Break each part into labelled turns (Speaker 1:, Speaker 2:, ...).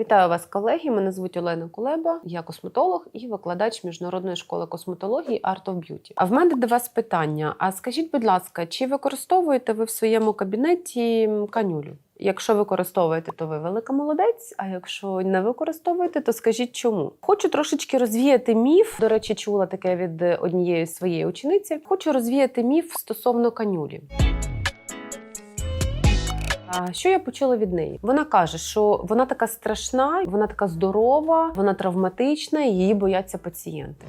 Speaker 1: Вітаю вас, колеги. Мене звуть Олена Кулеба. Я косметолог і викладач міжнародної школи косметології Art of Beauty. А в мене до вас питання: а скажіть, будь ласка, чи використовуєте ви в своєму кабінеті канюлю? Якщо використовуєте, то ви велика молодець. А якщо не використовуєте, то скажіть чому. Хочу трошечки розвіяти міф. До речі, чула таке від однієї своєї учениці. Хочу розвіяти міф стосовно канюлі. А що я почула від неї? Вона каже, що вона така страшна, вона така здорова, вона травматична, і її бояться пацієнти.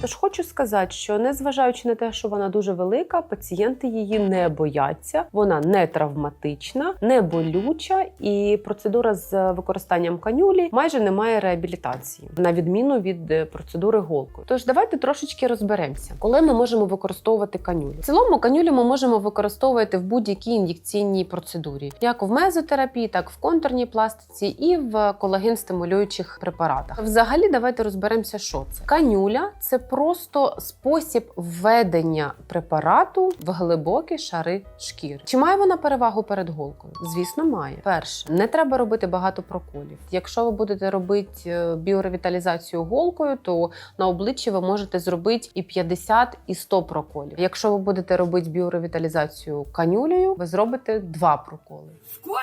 Speaker 1: Тож хочу сказати, що незважаючи на те, що вона дуже велика, пацієнти її не бояться, вона не травматична, не болюча, і процедура з використанням канюлі майже не має реабілітації, на відміну від е, процедури голкою. Тож давайте трошечки розберемося, коли ми можемо використовувати канюлю. В цілому канюлю ми можемо використовувати в будь-якій ін'єкційній процедурі, як в мезотерапії, так і в контурній пластиці і в колаген-стимулюючих препаратах. Взагалі, давайте розберемося, що це канюля це просто спосіб введення препарату в глибокі шари шкіри. Чи має вона перевагу перед голкою? Звісно, має. Перше, не треба робити багато проколів. Якщо ви будете робити е, біоревіталізацію голкою, то на обличчі ви можете зробити і 50, і 100 проколів. Якщо ви будете робити біоревіталізацію канюлею, ви зробите 2 проколи.
Speaker 2: Сколько?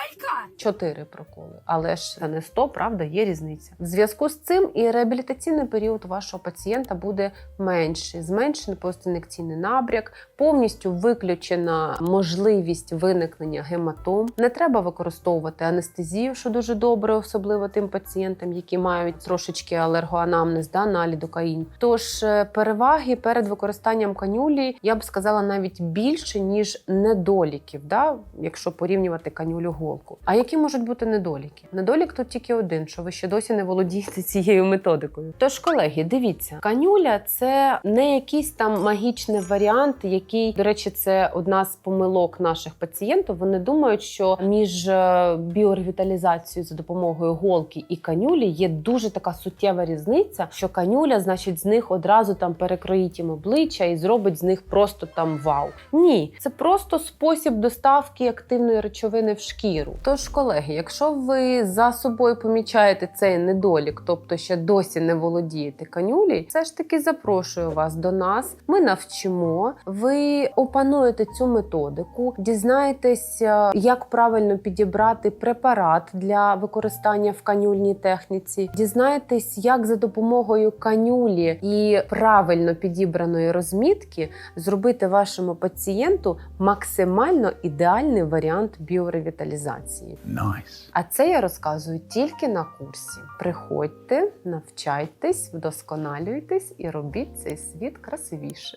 Speaker 1: Чотири проколи, але ж це не 100, правда, є різниця. В зв'язку з цим і реабілітаційний період вашого пацієнта буде менший, зменшений постінекційний набряк, повністю виключена можливість виникнення гематом. Не треба використовувати анестезію, що дуже добре, особливо тим пацієнтам, які мають трошечки алергоанамнез да, на лідокаїн. Тож е, переваги перед використанням канюлі я б сказала навіть більше ніж недоліків, да, якщо порівнювати канюлю голку. А які можуть бути недоліки? Недолік тут тільки один, що ви ще досі не володієте цією методикою. Тож, колеги, дивіться, канюля це не якийсь там магічний варіант, який, до речі, це одна з помилок наших пацієнтів. Вони думають, що між е, біоревіталізацією за допомогою голки і канюлі є дуже така суттєва різниця, що канюля, значить, з них одразу там перекроїть їм обличчя і зробить з них просто там вау. Ні, це просто спосіб доставки активної речовини в шкіру. Тож, колеги, якщо ви за собою помічаєте цей недолік, тобто ще досі не володієте канюлі, все ж таки запрошую вас до нас. Ми навчимо. Ви опануєте цю методику, дізнаєтеся, як правильно підібрати препарат для використання в канюльній техніці. Дізнаєтесь, як за допомогою канюлі і правильно підібраної розмітки зробити вашому пацієнту максимально ідеальний варіант біоревіталізації.
Speaker 3: Nice.
Speaker 1: А це я розказую тільки на курсі. Приходьте, навчайтесь, вдосконалюйтесь і робіть цей світ красивіше.